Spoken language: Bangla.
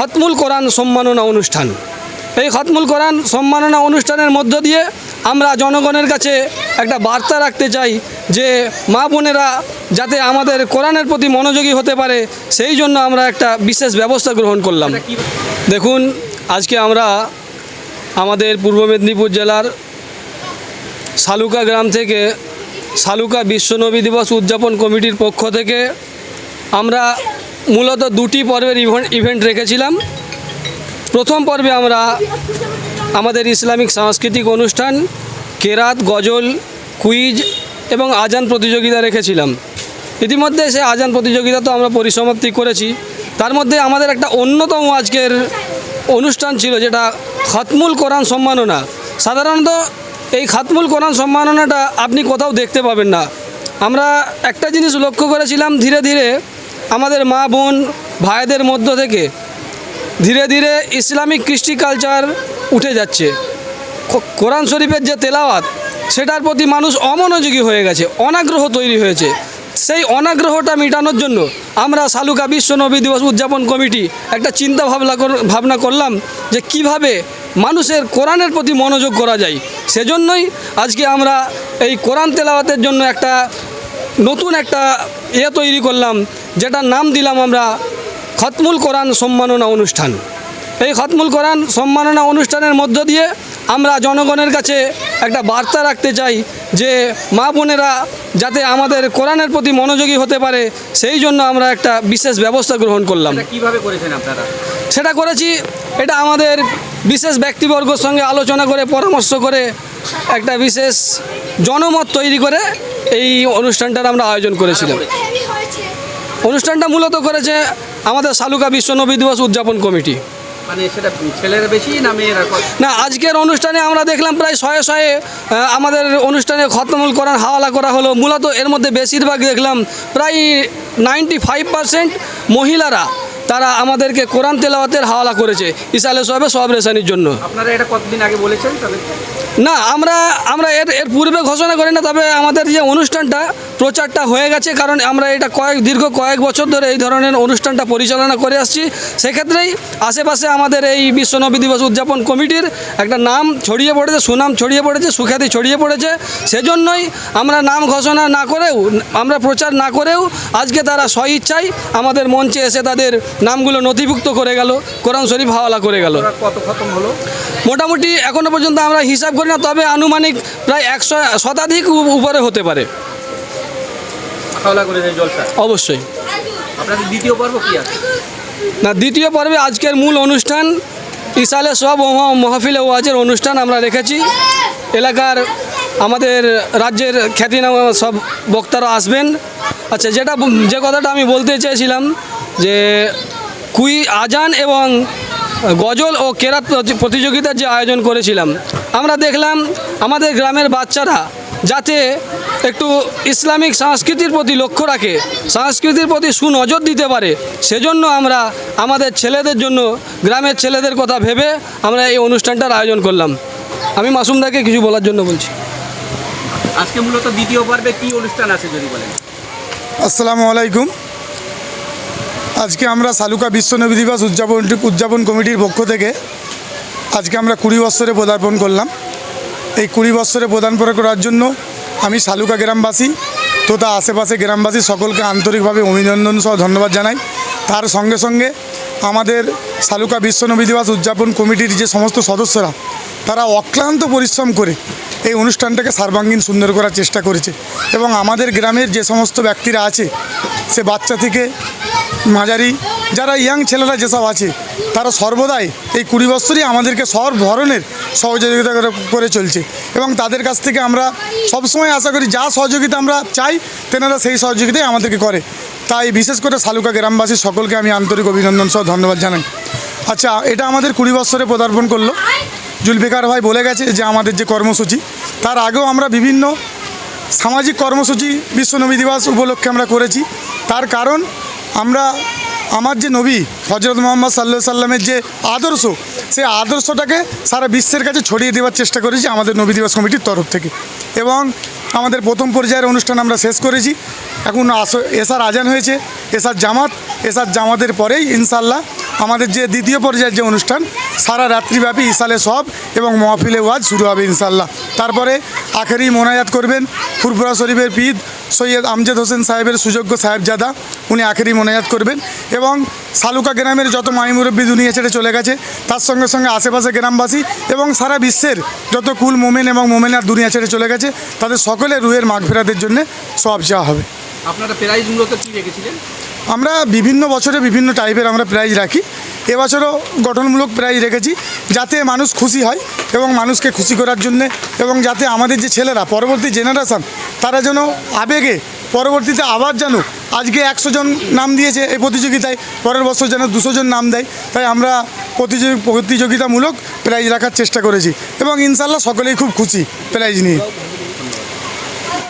খতমুল কোরআন সম্মাননা অনুষ্ঠান। এই খতমুল কোরআন সম্মাননা অনুষ্ঠানের মধ্য দিয়ে আমরা জনগণের কাছে একটা বার্তা রাখতে চাই যে মা বোনেরা যাতে আমাদের কোরআনের প্রতি মনোযোগী হতে পারে, সেই জন্য আমরা একটা বিশেষ ব্যবস্থা গ্রহণ করলাম। দেখুন, আজকে আমরা আমাদের পূর্ব মেদিনীপুর জেলার শালুকা গ্রাম থেকে শালুকা বিশ্বনবী দিবস উদযাপন কমিটির পক্ষ থেকে আমরা মূলত দুটি পর্বের ইভেন্ট ইভেন্ট রেখেছিলাম। প্রথম পর্বে আমরা আমাদের ইসলামিক সাংস্কৃতিক অনুষ্ঠান, কেরাত, গজল, কুইজ এবং আজান প্রতিযোগিতা রেখেছিলাম। ইতিমধ্যে সে আজান প্রতিযোগিতা তো আমরা পরিসমাপ্তি করেছি। তার মধ্যে আমাদের একটা অন্যতম আজকের অনুষ্ঠান ছিল যেটা খতমুল কোরআন সম্মাননা। সাধারণত এই খাতমুল কোরআন সম্মাননাটা আপনি কোথাও দেখতে পাবেন না। আমরা একটা জিনিস লক্ষ্য করেছিলাম ধীরে ধীরে আমাদের মা বোন, ভাইদের মধ্য থেকে ধীরে ধীরে ইসলামিক কৃষ্টি কালচার উঠে যাচ্ছে। কোরআন শরীফের যে তেলাওয়াত, সেটার প্রতি মানুষ অমনোযোগী হয়ে গেছে, অনাগ্রহ তৈরি হয়েছে। সেই অনাগ্রহটা মেটানোর জন্য আমরা শালুকা বিশ্ব নবী দিবস উদযাপন কমিটি একটা চিন্তা ভাবনা ভাবনা করলাম যে কীভাবে মানুষের কোরআনের প্রতি মনোযোগ করা যায়। সেজন্যই আজকে আমরা এই কোরআন তেলাওয়াতের জন্য একটা নতুন একটা ইয়ে তৈরি করলাম যেটার নাম দিলাম আমরা খতমুল কোরআন সম্মাননা অনুষ্ঠান। এই খতমুল কোরআন সম্মাননা অনুষ্ঠানের মধ্য দিয়ে আমরা জনগণের কাছে একটা বার্তা রাখতে চাই যে মা বোনেরা যাতে আমাদের কোরআনের প্রতি মনোযোগী হতে পারে সেই জন্য আমরা একটা বিশেষ ব্যবস্থা গ্রহণ করলাম। কীভাবে করেছেন আপনারা? সেটা করেছি এটা আমাদের বিশেষ ব্যক্তিবর্গর সঙ্গে আলোচনা করে পরামর্শ করে একটা বিশেষ জনমত তৈরি করে এই অনুষ্ঠানটার আমরা আয়োজন করেছিলাম। অনুষ্ঠানটা মূলত করেছে আমাদের শালুকা বিশ্ব নবী দিবস উদযাপন কমিটি। মানে না না আজকের অনুষ্ঠানে আমরা দেখলাম প্রায় শয়ে শয়ে আমাদের অনুষ্ঠানে খতমুল করার হাওয়ালা করা হলো। মূলত এর মধ্যে বেশিরভাগ দেখলাম প্রায় নাইনটি ফাইভ পার্সেন্ট মহিলারা তারা আমাদেরকে কোরআন তেলাওয়াতের হাওয়ালা করেছে। ইসালে সবে সব রেশানির জন্য। আপনারা এটা কতদিন আগে বলেছেন না আমরা আমরা এর এর পূর্বে ঘোষণা করি না তবে আমাদের যে অনুষ্ঠানটা প্রচারটা হয়ে গেছে কারণ আমরা এটা কয়েক দীর্ঘ কয়েক বছর ধরে এই ধরনের অনুষ্ঠানটা পরিচালনা করে আসছি। সেক্ষেত্রেই আশেপাশে আমাদের এই বিশ্ব বিশ্বনবী দিবস উদযাপন কমিটির একটা নাম ছড়িয়ে পড়েছে সুনাম ছড়িয়ে পড়েছে সুখ্যাতি ছড়িয়ে পড়েছে। সেজন্যই আমরা নাম ঘোষণা না করেও আমরা প্রচার না করেও আজকে তারা স্বইচ্ছায় আমাদের মঞ্চে এসে তাদের নামগুলো নথিভুক্ত করে গেল কোরআন শরীফ হাওয়ালা করে গেল। ওরা কত খতম হলো? মোটামুটি এখনও পর্যন্ত আমরা হিসাব করি না তবে আনুমানিক প্রায় একশো শতাধিক উপরে হতে পারে। জলসা অবশ্যই। আপনাদের দ্বিতীয় পর্ব কি আছে? না দ্বিতীয় পর্বে আজকের মূল অনুষ্ঠান ইসালে সব মহফিলে ওয়াজের অনুষ্ঠান আমরা রেখেছি। এলাকার আমাদের রাজ্যের খ্যাতিনামা সব বক্তারা আসবেন। আচ্ছা যেটা যে কথাটা আমি বলতে চেয়েছিলাম যে কুই আজান এবং গজল ও কেরাত প্রতিযোগিতার যে আয়োজন করেছিলাম আমরা দেখলাম আমাদের গ্রামের বাচ্চারা যাতে একটু ইসলামিক সংস্কৃতির প্রতি লক্ষ্য রাখে সংস্কৃতির প্রতি সুনজর দিতে পারে। সেজন্য আমরা আমাদের ছেলেদের জন্য গ্রামের ছেলেদের কথা ভেবে আমরা এই অনুষ্ঠানটার আয়োজন করলাম। আমি মাসুমদাকে কিছু বলার জন্য বলছি। আজকে মূলত দ্বিতীয় পর্বে কি অনুষ্ঠান আছে যদি বলেন? আসসালামু আলাইকুম। আজকে আমরা সালুকা বিশ্ব নবী দিবস উদযাপন উদযাপন কমিটির পক্ষ থেকে আজকে আমরা কুড়ি বছরে পদার্পণ করলাম। এই কুড়ি বছরে পদার্পণ করার জন্য আমি সালুকা গ্রামবাসী তথা আশেপাশে গ্রামবাসী সকলকে আন্তরিকভাবে অভিনন্দন সহ ধন্যবাদ জানাই। তার সঙ্গে সঙ্গে আমাদের সালুকা বিশ্ব নবী দিবস উদযাপন কমিটির যে সমস্ত সদস্যরা, তারা অক্লান্ত পরিশ্রম করে এই অনুষ্ঠানটাকে সর্বাঙ্গীন সুন্দর করার চেষ্টা করেছে এবং আমাদের গ্রামের যে সমস্ত ব্যক্তিরা আছে, সে বাচ্চা থেকে মাঝারি যারা ইয়াং ছেলেরা যেসব আছে, তারা সর্বদাই এই কুড়ি বছরই আমাদেরকে সব ধরনের সহযোগিতা করে- চলছে। এবং তাদের কাছ থেকে আমরা সবসময় আশা করি, যা সহযোগিতা আমরা চাই, তেনারা সেই সহযোগিতাই আমাদেরকে করে। তাই বিশেষ করে শালুকা গ্রামবাসী সকলকে আমি আন্তরিক অভিনন্দন সহ ধন্যবাদ জানাই। আচ্ছা এটা আমাদের কুড়ি বছরে পদার্পণ করল। জুলফিকার ভাই বলে গেছে যে, আমাদের যে কর্মসূচি, তার আগেও আমরা বিভিন্ন সামাজিক কর্মসূচি, বিশ্বনবী দিবস উপলক্ষে আমরা করেছি। তার কারণ আমরা আমার যে নবী হজরত মোহাম্মদ সাল্লা সাল্লামের যে আদর্শ, সেই আদর্শটাকে সারা বিশ্বের কাছে ছড়িয়ে দেওয়ার চেষ্টা করেছি আমাদের নবী দিবস কমিটির তরফ থেকে। এবং আমাদের প্রথম পর্যায়ের অনুষ্ঠান আমরা শেষ করেছি। এখন এসার আজান হয়েছে, এসার জামাত, এসার জামাতের পরেই ইনশাল্লাহ আমাদের যে দ্বিতীয় পর্যায়ের যে অনুষ্ঠান, সারা রাত্রিব্যাপী ইসালে সব এবং মহফিলে ওয়াজ শুরু হবে ইনশাল্লাহ তারপরে আখেরি মোনাজাত করবেন, ফুরফুরা শরীফের পীর সৈয়দ আমজেদ হোসেন সাহেবের সুযোগ্য সাহেবজাদা উনি আখেরি মোনাজাত করবেন এবং সালুকা গ্রামের যত মাই মুরব্বী দুনিয়া ছেড়ে চলে গেছে তার সঙ্গে সঙ্গে আশেপাশে গ্রামবাসী এবং সারা বিশ্বের যত কুল মোমেন এবং মোমেনার দুনিয়া ছেড়ে চলে গেছে তাদের সকলে রুহের মাগফেরাতের জন্য সব চাওয়া হবে। আপনারা প্রাইজ মূলত কি রেখেছিলেন? আমরা বিভিন্ন বছরে বিভিন্ন টাইপের আমরা প্রাইজ রাখি। এবছরও গঠনমূলক প্রাইজ রেখেছি, যাতে মানুষ খুশি হয় এবং মানুষকে খুশি করার জন্যে এবং যাতে আমাদের যে ছেলেরা, পরবর্তী জেনারেশান তারা যেন আবেগে পরবর্তীতে আবার যেন আজকে একশো জন নাম দিয়েছে এই প্রতিযোগিতায়, পরের বছর যেন দুশো জন নাম দেয়, তাই আমরা প্রতিযোগি, প্রতিযোগিতামূলক প্রাইজ রাখার চেষ্টা করেছি এবং ইনশাল্লাহ সকলেই খুব খুশি প্রাইজ নিয়ে।